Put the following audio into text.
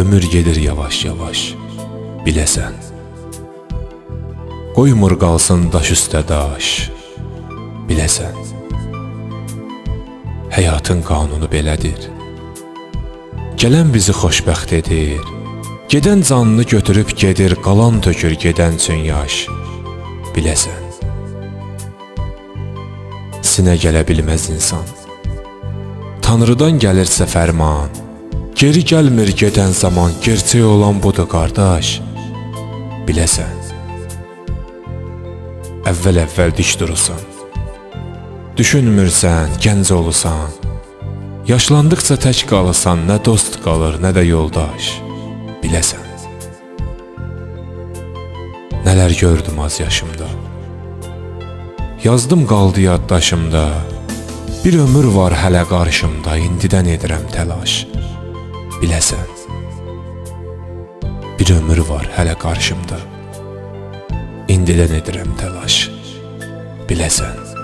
ömür gedir yavaş-yavaş, biləsən. Qoymur qalsın daş üstə daş, biləsən. Həyatın qanunu belədir. Gələn bizi xoşbəxt edir. Gedən canını götürüb gedir, qalan tökür gedən üçün yaş. Biləsən. Sinə gələ bilməz insan. Tanrıdan gəlirsə fərman. Geri gəlmir gedən zaman, gerçək olan budur qardaş. Biləsən. Əvvəl-əvvəl diş durursan. Düşünmürsən, gənc olursan. Yaşlandıqca tək qalırsan, nə dost qalır, nə də yoldaş. Biləsən. Nələr gördüm az yaşımda. Yazdım qaldı yaddaşımda. Bir ömür var hələ qarşımda, indidən edirəm təlaş. Biləsən. Bir ömür var hələ qarşımda. İndidən edirəm təlaş. Biləsən.